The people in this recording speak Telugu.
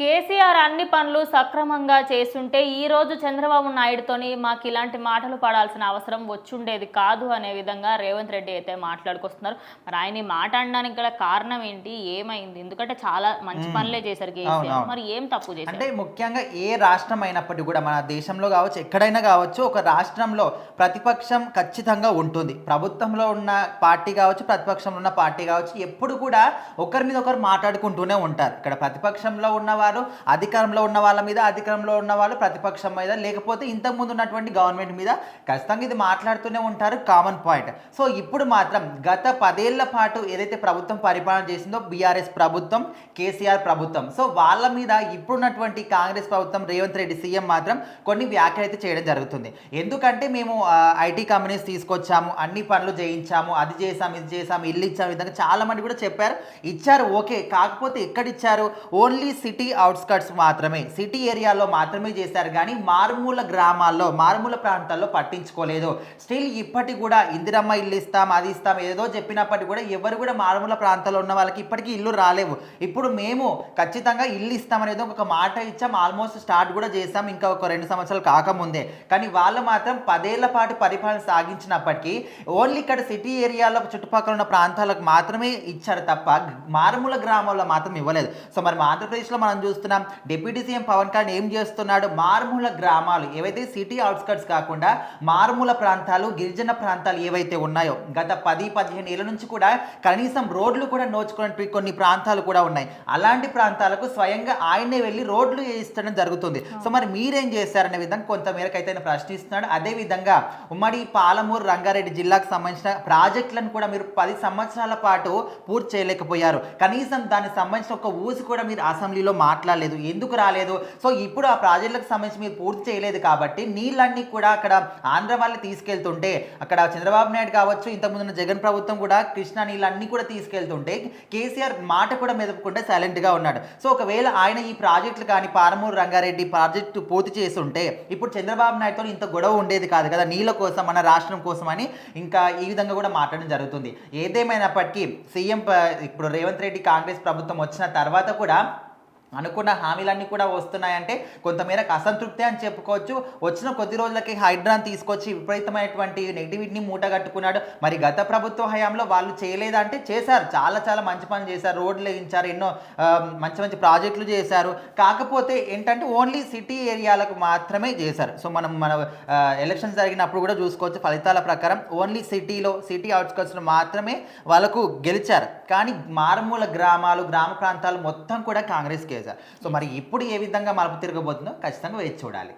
కేసీఆర్ అన్ని పనులు సక్రమంగా చేస్తుంటే ఈ రోజు చంద్రబాబు నాయుడుతోని మాకు ఇలాంటి మాటలు పడాల్సిన అవసరం వచ్చుండేది కాదు అనే విధంగా రేవంత్ రెడ్డి అయితే మాట్లాడుకొస్తున్నారు. మరి ఆయన ఈ మాట అనడానికి గల కారణం ఏంటి? ఏమైంది? ఎందుకంటే చాలా మంచి పనులే చేశారు కేసీఆర్. మరి ఏం తప్పు చేశారు? అంటే ముఖ్యంగా ఏ రాష్ట్రం అయినప్పటికీ కూడా మన దేశంలో కావచ్చు ఎక్కడైనా కావచ్చు ఒక రాష్ట్రంలో ప్రతిపక్షం ఖచ్చితంగా ఉంటుంది. ప్రభుత్వంలో ఉన్న పార్టీ కావచ్చు ప్రతిపక్షంలో ఉన్న పార్టీ కావచ్చు ఎప్పుడు కూడా ఒకరి మీద ఒకరు మాట్లాడుకుంటూనే ఉంటారు. ఇక్కడ ప్రతిపక్షంలో ఉన్నవారు అధికారంలో ఉన్న వాళ్ళ మీద అధికారంలో ఉన్న వాళ్ళు ప్రతిపక్షం మీద లేకపోతే ఇంతకుముందు ఉన్నటువంటి గవర్నమెంట్ మీద ఖచ్చితంగా ఇది మాట్లాడుతూనే ఉంటారు కామన్ పాయింట్ సో ఇప్పుడు మాత్రం గత పదేళ్ళ పాటు ఏదైతే ప్రభుత్వం పరిపాలన చేసిందో బీఆర్ఎస్ ప్రభుత్వం కేసీఆర్ ప్రభుత్వం. సో వాళ్ళ మీద ఇప్పుడున్నటువంటి కాంగ్రెస్ ప్రభుత్వం రేవంత్ రెడ్డి సీఎం మాత్రం కొన్ని వ్యాఖ్యలు అయితే చేయడం జరుగుతుంది. ఎందుకంటే మేము ఐటీ కంపెనీస్ తీసుకొచ్చాము అన్ని పనులు చేయించాము అది చేసాం ఇది చేసాం ఇల్లు ఇచ్చాము విధంగా చాలా మంది కూడా చెప్పారు. ఇచ్చారు ఓకే. కాకపోతే ఎక్కడ ఇచ్చారు ఓన్లీ సిటీ అవుట్స్కట్స్ మాత్రమే. సిటీ ఏరియాలో మాత్రమే చేశారు కానీ మారుమూల గ్రామాల్లో మారుమూల ప్రాంతాల్లో పట్టించుకోలేదు. స్టిల్ ఇప్పటికి కూడా ఇందిరమ్మ ఇల్లు ఇస్తాం అది ఇస్తాం ఏదో చెప్పినప్పటికీ కూడా ఎవరు కూడా మారుమూల ప్రాంతాల్లో ఉన్న వాళ్ళకి ఇప్పటికీ ఇల్లు రాలేవు. ఇప్పుడు మేము ఖచ్చితంగా ఇల్లు ఇస్తామనేది ఒక మాట ఇచ్చాం ఆల్మోస్ట్ స్టార్ట్ కూడా చేసాం ఇంకా ఒక రెండు సంవత్సరాలు కాకముందే. కానీ వాళ్ళు మాత్రం పదేళ్ళ పాటు పరిపాలన సాగించినప్పటికీ ఓన్లీ ఇక్కడ సిటీ ఏరియాలో చుట్టుపక్కల ఉన్న ప్రాంతాలకు మాత్రమే ఇచ్చారు తప్ప మారుమూల గ్రామాల్లో మాత్రం ఇవ్వలేదు. సో మరి ఆంధ్రప్రదేశ్లో మనం చూస్తున్నాం. డిప్యూటీ సీఎం పవన్ కళ్యాణ్ ఏం చేస్తున్నాడు? మారుమూల గ్రామాలు ఏవైతే సిటీ అవుట్స్కట్స్ కాకుండా మారుమూల ప్రాంతాలు గిరిజన ప్రాంతాలు ఏవైతే ఉన్నాయో గత పది పదిహేను ఏళ్ళ నుంచి కూడా కనీసం రోడ్లు కూడా నోచుకున్నట్టు కొన్ని ప్రాంతాలు కూడా ఉన్నాయి. అలాంటి ప్రాంతాలకు స్వయంగా ఆయనే వెళ్ళి రోడ్లు వేయిస్తడం జరుగుతుంది. సో మరి మీరేం చేశారనే విధంగా కొంతమేరకు అయితే ఆయన ప్రశ్నిస్తున్నాడు. అదే విధంగా ఉమ్మడి పాలమూరు రంగారెడ్డి జిల్లాకు సంబంధించిన ప్రాజెక్టులను కూడా మీరు పది సంవత్సరాల పాటు పూర్తి చేయలేకపోయారు. కనీసం దానికి సంబంధించిన ఒక ఊసి కూడా మీరు అసెంబ్లీలో మాట్లాడలేదు ఎందుకు రాలేదు? సో ఇప్పుడు ఆ ప్రాజెక్టులకు సంబంధించి మీరు పూర్తి చేయలేదు కాబట్టి నీళ్ళన్నీ కూడా అక్కడ ఆంధ్ర వాళ్ళు తీసుకెళ్తుంటే అక్కడ చంద్రబాబు నాయుడు కావచ్చు ఇంతకుముందు జగన్ ప్రభుత్వం కూడా కృష్ణా నీళ్ళన్నీ కూడా తీసుకెళ్తుంటే కేసీఆర్ మాట కూడా మెదపకుండా సైలెంట్గా ఉన్నాడు. సో ఒకవేళ ఆయన ఈ ప్రాజెక్టులు కానీ పారమూరు రంగారెడ్డి ప్రాజెక్టు పూర్తి చేస్తుంటే ఇప్పుడు చంద్రబాబు నాయుడుతో ఇంత గొడవ ఉండేది కాదు కదా నీళ్ళ కోసం మన రాష్ట్రం కోసం అని ఇంకా ఈ విధంగా కూడా మాట్లాడడం జరుగుతుంది. ఏదేమైనప్పటికీ సీఎం ప- ఇప్పుడు రేవంత్ రెడ్డి కాంగ్రెస్ ప్రభుత్వం వచ్చిన తర్వాత కూడా అనుకున్న హామీలన్నీ కూడా వస్తున్నాయంటే కొంతమేరకు అసంతృప్తి అని చెప్పుకోవచ్చు. వచ్చిన కొద్ది రోజులకి హైడ్రాన్ తీసుకొచ్చి విపరీతమైనటువంటి నెగిటివిటీని మూటగట్టుకున్నాడు మరి గత ప్రభుత్వ హయాంలో వాళ్ళు చేయలేదంటే చేశారు. చాలా చాలా మంచి పని చేశారు. రోడ్లు వేయించారు ఎన్నో మంచి మంచి ప్రాజెక్టులు చేశారు. కాకపోతే ఏంటంటే ఓన్లీ సిటీ ఏరియాలకు మాత్రమే చేశారు. సో మనం మన ఎలక్షన్స్ జరిగినప్పుడు కూడా చూసుకోవచ్చు ఫలితాల ప్రకారం ఓన్లీ సిటీలో సిటీ అవుట్స్కట్స్లో మాత్రమే వాళ్ళకు గెలిచారు. కానీ మారుమూల గ్రామాలు గ్రామ ప్రాంతాలు మొత్తం కూడా కాంగ్రెస్కి వేశారు సో మరి ఇప్పుడు ఏ విధంగా మలుపు తిరగబోతుందో ఖచ్చితంగా వేచి చూడాలి.